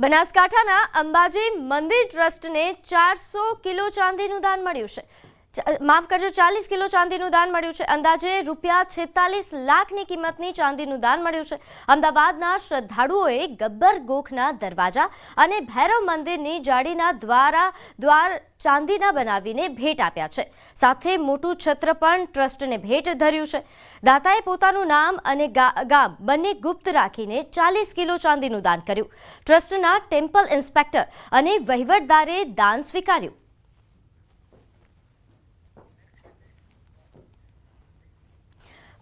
બનાસકાંઠાના અંબાજી મંદિર ટ્રસ્ટને ચારસો કિલો ચાંદીનું દાન મળ્યું છે. માફ કરજો, ચાલીસ કિલો ચાંદીનું દાન મળ્યું છે. અંદાજે રૂપિયા છેતાલીસ લાખની કિંમતની ચાંદીનું દાન મળ્યું છે. અમદાવાદના શ્રદ્ધાળુઓએ ગબ્બર ગોખના દરવાજા અને ભૈરવ મંદિરની જાળીના દ્વારા દ્વાર ચાંદીના બનાવીને ભેટ આપ્યા છે. સાથે મોટું છત્ર પણ ટ્રસ્ટને ભેટ ધર્યું છે. દાતાએ પોતાનું નામ અને ગામ બંને ગુપ્ત રાખીને ચાલીસ કિલો ચાંદીનું દાન કર્યું. ટ્રસ્ટના ટેમ્પલ ઇન્સ્પેક્ટર અને વહીવટદારે દાન સ્વીકાર્યું.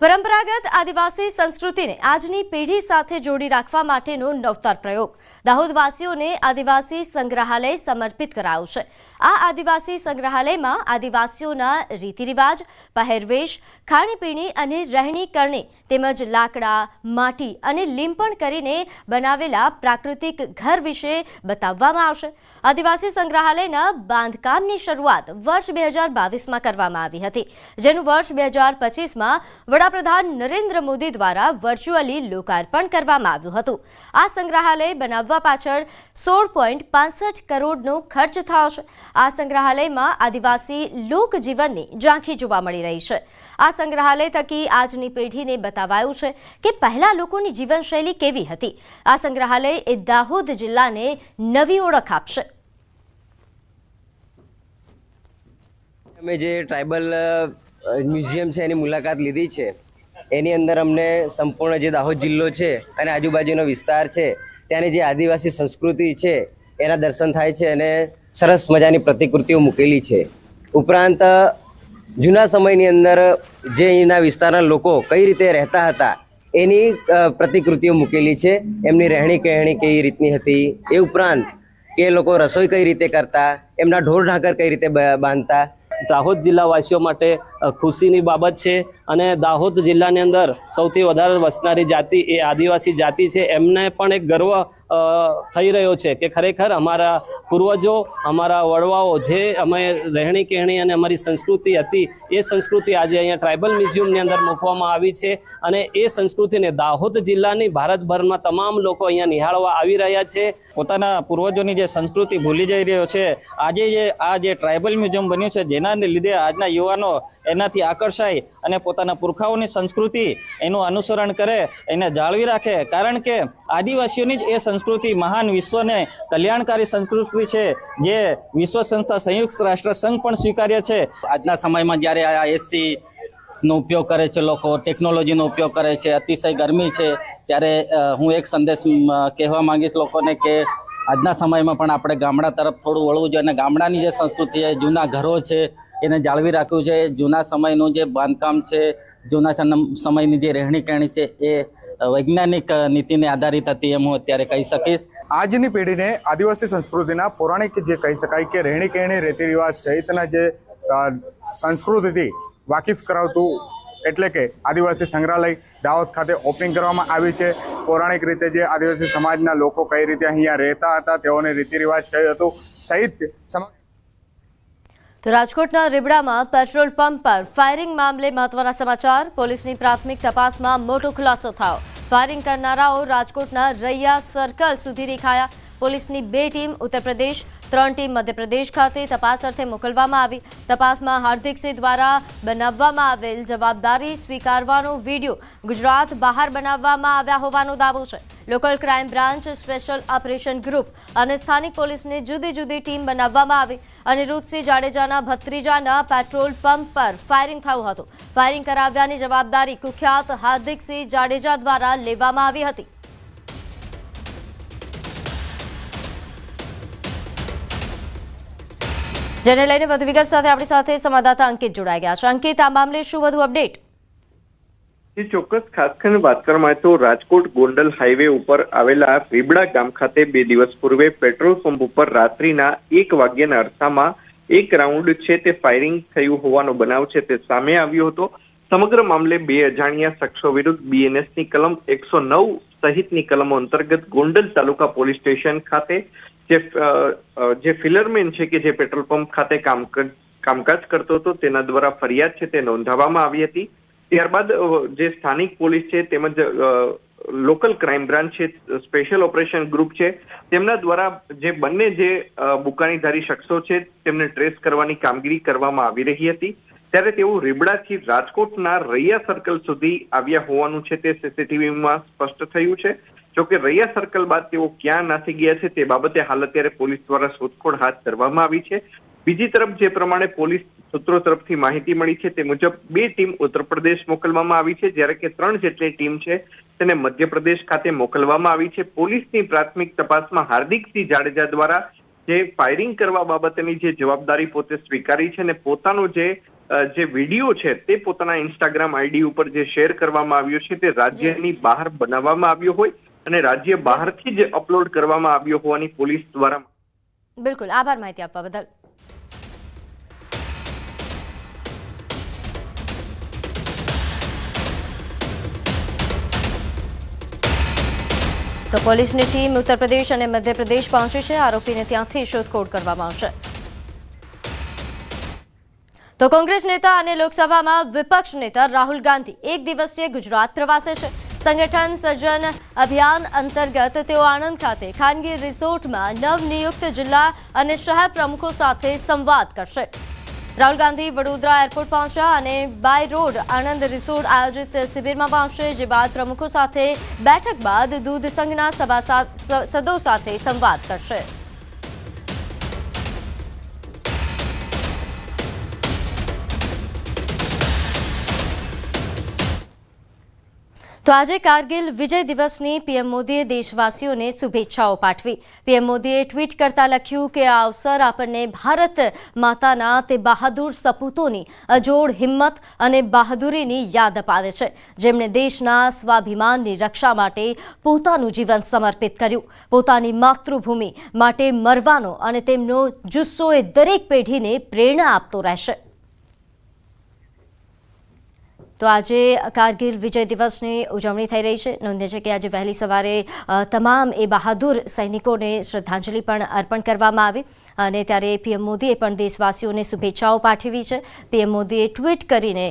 પરંપરાગત આદિવાસી સંસ્કૃતિને આજની પેઢી સાથે જોડી રાખવા માટેનો નવતર પ્રયોગ. દાહોદવાસીઓને આદિવાસી સંગ્રહાલય સમર્પિત કરાયું છે. આ આદિવાસી સંગ્રહાલયમાં આદિવાસીઓના રીતિરિવાજ, પહેરવેશ, ખાણીપીણી અને રહેણી કરણી તેમજ લાકડા, માટી અને લીંપણ કરીને બનાવેલા પ્રાકૃતિક ઘર વિશે બતાવવામાં આવશે. આદિવાસી સંગ્રહાલયના બાંધકામની શરૂઆત વર્ષ બે હજાર બાવીસમાં કરવામાં આવી હતી, જેનું વર્ષ બે હજાર પચીસમાં વડાપ્રધાન નરેન્દ્ર મોદી દ્વારા વર્ચ્યુઅલી લોકાર્પણ કરવામાં આવ્યું હતું. આ સંગ્રહાલય બનાવવા પાછળ સોળ પોઈન્ટ પાંસઠ કરોડનો ખર્ચ થયો છે. આ સંગ્રહાલયમાં આદિવાસી લોકજીવનની ઝાંખી જોવા મળી રહી છે. આ સંગ્રહાલય થકી આજની પેઢીને બતાવાયું છે કે પહેલા લોકોની જીવનશૈલી કેવી હતી. આ સંગ્રહાલય એ દાહોદ જિલ્લાને નવી ઓળખ આપશે. અમે જે ટ્રાઇબલ મ્યુઝિયમ છે એની મુલાકાત લીધી છે. એની અંદર અમને સંપૂર્ણ જે દાહોદ જિલ્લો છે અને આજુબાજુનો વિસ્તાર છે, ત્યાંની જે આદિવાસી સંસ્કૃતિ છે, એના દર્શન થાય છે અને સરસ મજાની પ્રતિકૃતિઓ મૂકેલી છે. ઉપરાંત, જૂના સમયની અંદર જે અહીંના વિસ્તારના લોકો કઈ રીતે રહેતા હતા, એની પ્રતિકૃતિઓ મૂકેલી છે. એમની રહેણી કહેણી કઈ રીતની હતી, એ ઉપરાંત કે લોકો રસોઈ કઈ રીતે કરતા, એમના ઢોર ઢાંકર કઈ રીતે બાંધતા દાહોદ જિલ્લાવાસીઓ માટે ખુશીની બાબત છે. અને દાહોદ જિલ્લાની અંદર સૌથી વધારે વસનારી જાતિ એ આદિવાસી જાતિ છે. એમને પણ એક ગર્વ થઈ રહ્યો છે કે ખરેખર અમારા પૂર્વજો, અમારા વડવાઓ જે અમે રહેણી કહેણી અને અમારી સંસ્કૃતિ હતી, એ સંસ્કૃતિ આજે અહીંયા ટ્રાઇબલ મ્યુઝિયમની અંદર મૂકવામાં આવી છે. અને એ સંસ્કૃતિને દાહોદ જિલ્લાની ભારતભરમાં તમામ લોકો અહીંયા નિહાળવા આવી રહ્યા છે. પોતાના પૂર્વજોની જે સંસ્કૃતિ ભૂલી જઈ રહ્યો છે, આજે જે આ જે ટ્રાઇબલ મ્યુઝિયમ બન્યું છે, જેના લીધે આજના યુવાનો એનાથી આકર્ષાય અને પોતાના પુરખાઓની સંસ્કૃતિ એનું અનુસરણ કરે, એને જાળવી રાખે. કારણ કે આદિવાસીઓની જ એ સંસ્કૃતિ મહાન વિશ્વને કલ્યાણકારી સંસ્કૃતિ છે, જે વિશ્વ સંસ્થા સંયુક્ત રાષ્ટ્ર સંઘ પણ સ્વીકાર્ય છે. આજના સમયમાં જ્યારે આ એસી નો ઉપયોગ કરે છે, લોકો ટેકનોલોજીનો ઉપયોગ કરે છે, અતિશય ગરમી છે, ત્યારે હું એક સંદેશ કહેવા માંગીશ લોકોને કે આજના સમયમાં પણ આપણે ગામડા તરફ થોડું વળવું જોઈએ અને ગામડાની જે સંસ્કૃતિ છે, જૂના ઘરો છે, એને જાળવી રાખવું છે જૂના સમયનું જે બાંધકામ છે, જૂના સમયની જે રહેણી કહેણી છે, એ વૈજ્ઞાનિક નીતિને આધારિત હતી એમ હું અત્યારે કહી શકીશ. આજની પેઢીને આદિવાસી સંસ્કૃતિના પૌરાણિક જે કહી શકાય કે રહેણી કહેણી રીતિ રિવાજ સહિતના જે સંસ્કૃતિથી વાકેફ કરાવતું એટલે કે આદિવાસી સંગ્રહાલય દાહોદ ખાતે ઓપનિંગ કરવામાં આવી છે. પૌરાણિક રીતે જે આદિવાસી સમાજના લોકો કઈ રીતે અહીંયા રહેતા હતા, તેઓને રીતિ રિવાજ કયું હતું, સહિત તો રાજકોટના રીબડામાં પેટ્રોલ પંપ પર ફાયરિંગ મામલે મહત્વના સમાચાર. પોલીસની પ્રાથમિક તપાસમાં મોટો ખુલાસો થયો. ફાયરિંગ કરનારાઓ રાજકોટના રૈયા સર્કલ સુધી દેખાયા. પોલીસની બે ટીમ ઉત્તર પ્રદેશ ત્રણ ટીમ મધ્યપ્રદેશ ખાતે તપાસ અર્થે મોકલવામાં આવી. તપાસમાં હાર્દિકસિંહ દ્વારા બનાવવામાં આવેલ જવાબદારી સ્વીકારવાનો વીડિયો ગુજરાત બહાર બનાવવામાં આવ્યા હોવાનો દાવો છે. Local crime branch special operation group અને સ્થાનિક પોલીસની જુદી જુદી ટીમ બનાવવામાં આવી. અનિરુદ્ધસિંહ જાડેજાના ભત્રીજાના પેટ્રોલ પંપ પર ફાયરિંગ થયું હતું. ફાયરિંગ કરાવ્યાની જવાબદારી કુખ્યાત હાર્દિકસિંહ જાડેજા દ્વારા લેવામાં આવી હતી. જેને લઈને વધુ વિગત સાથે આપણી સાથે સંવાદદાતા અંકિત જોડાઈ ગયા છે. અંકિત, આ મામલે શું વધુ અપડેટ? ચોક્કસ. ખાસ કરીને વાત કરવામાં તો રાજકોટ ગોંડલ હાઈવે ઉપર આવેલા રીબડા ગામ ખાતે બે દિવસ પૂર્વે પેટ્રોલ પંપ ઉપર રાત્રિના એક વાગ્યાના અરસામાં એક રાઉન્ડ છે તે ફાયરિંગ થયું હોવાનો બનાવ છે તે સામે આવ્યો હતો. સમગ્ર મામલે બે અજાણ્યા શખ્સો વિરુદ્ધ બીએનએસની કલમ એકસો નવ સહિતની કલમો અંતર્ગત ગોંડલ તાલુકા પોલીસ સ્ટેશન ખાતે જે જે ફિલરમેન છે કે જે પેટ્રોલ પંપ ખાતે કામ કામકાજ કરતો હતો, તેના દ્વારા ફરિયાદ છે, તે નોંધાવવામાં આવી હતી. ત્યારબાદ જે સ્થાનિક પોલીસ છે, તેમજ લોકલ ક્રાઇમ બ્રાન્ચ છે, સ્પેશિયલ ઓપરેશન ગ્રુપ છે, તેમના દ્વારા જે બંને જે બુકાનીધારી શખ્સો છે, તેમને ટ્રેસ કરવાની કામગીરી કરવામાં આવી રહી હતી. ત્યારે તેઓ રીબડાથી રાજકોટના રૈયા સર્કલ સુધી આવ્યા હોવાનું છે, તે સીસીટીવીમાં સ્પષ્ટ થયું છે. જોકે રૈયા સર્કલ બાદ તેઓ ક્યાં નાસી ગયા છે તે બાબતે હાલ અત્યારે પોલીસ દ્વારા શોધખોળ હાથ ધરવામાં આવી છે. બીજી તરફ જે પ્રમાણે પોલીસ સૂત્રો તરફથી માહિતી મળી છે તે મુજબ બે ટીમ ઉત્તર પ્રદેશ મોકલવામાં આવી છે. જ્યારે કે ત્રણ જેટલી ટીમ છે તેને મધ્યપ્રદેશ ખાતે મોકલવામાં આવી છે. પોલીસની પ્રાથમિક તપાસમાં હાર્દિકસિંહ જાડેજા દ્વારા જે ફાયરિંગ કરવા બાબતની જે જવાબદારી પોતે સ્વીકારી છે અને પોતાનો જે જે વીડિયો છે તે પોતાના ઇન્સ્ટાગ્રામ આઈડી ઉપર જે શેર કરવામાં આવ્યો છે તે રાજ્યની બહાર બનાવવામાં આવ્યો હોય. અને રાજ્ય બહારથી જ અપલોડ કરવામાં આવ્યો હોવાની પોલીસ દ્વારા બિલકુલ. આભાર માહિતી આપવા બદલ. તો પોલીસની ટીમ ઉત્તર પ્રદેશ અને મધ્યપ્રદેશ પહોંચી છે. આરોપીને ત્યાંથી શોધખોળ કરવામાં આવશે. તો કોંગ્રેસ નેતા અને લોકસભામાં વિપક્ષ નેતા રાહુલ ગાંધી એક દિવસીય ગુજરાત પ્રવાસે છે. સંગઠન સર્જન અભિયાન અંતર્ગત તેઓ આણંદ ખાતે ખાનગી રિસોર્ટમાં નવનિયુક્ત જિલ્લા અને શહેર પ્રમુખો સાથે સંવાદ કરશે. રાહુલ ગાંધી વડોદરા એરપોર્ટ પહોંચ્યા અને બાય રોડ આણંદ રિસોર્ટ આયોજિત શિબિરમાં પહોંચશે, જે બાદ પ્રમુખો સાથે બેઠક બાદ દૂધ સંઘના સભા સદો સાથે સંવાદ કરશે. તો આજે કારગિલ વિજય દિવસની પીએમ મોદીએ દેશવાસીઓને શુભેચ્છાઓ પાઠવી. પીએમ મોદીએ ટ્વીટ કરતા લખ્યું કે આ અવસર આપણને ભારત માતાના તે બહાદુર સપૂતોની અજોડ હિંમત અને બહાદુરીની યાદ અપાવે છે. જેમણે દેશના સ્વાભિમાનની રક્ષા માટે પોતાનું જીવન સમર્પિત કર્યું. પોતાની માતૃભૂમિ માટે મરવાનો અને તેમનો જુસ્સો એ દરેક પેઢીને પ્રેરણા આપતો રહેશે. તો આજે કારગિલ વિજય દિવસની ઉજવણી થઈ રહી છે. નોંધે છે કે આજે વહેલી સવારે તમામ એ બહાદુર સૈનિકોને શ્રદ્ધાંજલિ પણ અર્પણ કરવામાં આવી અને ત્યારે પીએમ મોદીએ પણ દેશવાસીઓને શુભેચ્છાઓ પાઠવી છે. પીએમ મોદીએ ટ્વીટ કરીને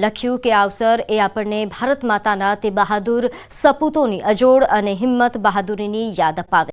લખ્યું કે આ અવસર એ આપણને ભારત માતાના તે બહાદુર સપૂતોની અજોડ અને હિંમત બહાદુરીની યાદ અપાવે.